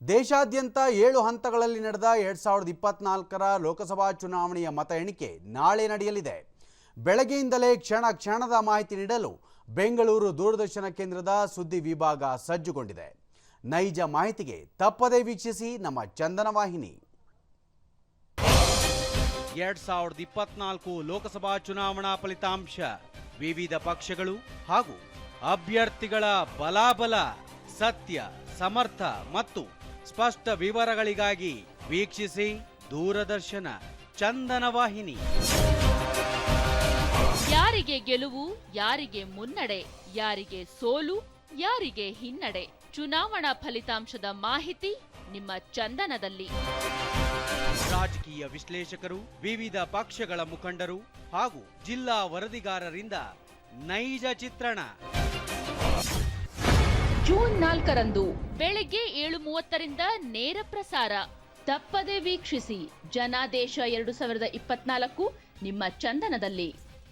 ದೇಶಾದ್ಯಂತ ಏಳು ಹಂತಗಳಲ್ಲಿ ನಡೆದ ಎರಡ್ ಸಾವಿರದ ಇಪ್ಪತ್ನಾಲ್ಕರ ಲೋಕಸಭಾ ಚುನಾವಣೆಯ ಮತ ಎಣಿಕೆ ನಾಳೆ ನಡೆಯಲಿದೆ. ಬೆಳಗ್ಗೆಯಿಂದಲೇ ಕ್ಷಣ ಕ್ಷಣದ ಮಾಹಿತಿ ನೀಡಲು ಬೆಂಗಳೂರು ದೂರದರ್ಶನ ಕೇಂದ್ರದ ಸುದ್ದಿ ವಿಭಾಗ ಸಜ್ಜುಗೊಂಡಿದೆ. ನೈಜ ಮಾಹಿತಿಗೆ ತಪ್ಪದೇ ವೀಕ್ಷಿಸಿ ನಮ್ಮ ಚಂದನ ವಾಹಿನಿ. ಎರಡ್ ಸಾವಿರದ ಇಪ್ಪತ್ನಾಲ್ಕು ಲೋಕಸಭಾ ಚುನಾವಣಾ ಫಲಿತಾಂಶ, ವಿವಿಧ ಪಕ್ಷಗಳು ಹಾಗೂ ಅಭ್ಯರ್ಥಿಗಳ ಬಲಾಬಲ, ಸತ್ಯ, ಸಮರ್ಥ ಮತ್ತು ಸ್ಪಷ್ಟ ವಿವರಗಳಿಗಾಗಿ ವೀಕ್ಷಿಸಿ ದೂರದರ್ಶನ ಚಂದನ ವಾಹಿನಿ. ಯಾರಿಗೆ ಗೆಲುವು ಯಾರಿಗೆ ಮುನ್ನಡೆ ಯಾರಿಗೆ ಸೋಲು ಯಾರಿಗೆ ಹಿನ್ನಡೆ? ಚುನಾವಣಾ ಫಲಿತಾಂಶದ ಮಾಹಿತಿ ನಿಮ್ಮ ಚಂದನದಲ್ಲಿ. ರಾಜಕೀಯ ವಿಶ್ಲೇಷಕರು ವಿವಿಧ ಪಕ್ಷಗಳ ಮುಖಂಡರು ಹಾಗೂ ಜಿಲ್ಲಾ ವರದಿಗಾರರಿಂದ ನೈಜ ಚಿತ್ರಣ. ನಾಲ್ಕರಂದು ಬೆಳಗ್ಗೆ ಏಳು ಮೂವತ್ತರಿಂದ ನೇರ ಪ್ರಸಾರ. ತಪ್ಪದೆ ವೀಕ್ಷಿಸಿ. ಜನಾದೇಶ ಎರಡು ಸಾವಿರದ ಇಪ್ಪತ್ನಾಲ್ಕು ನಿಮ್ಮ ಚಂದನದಲ್ಲಿ.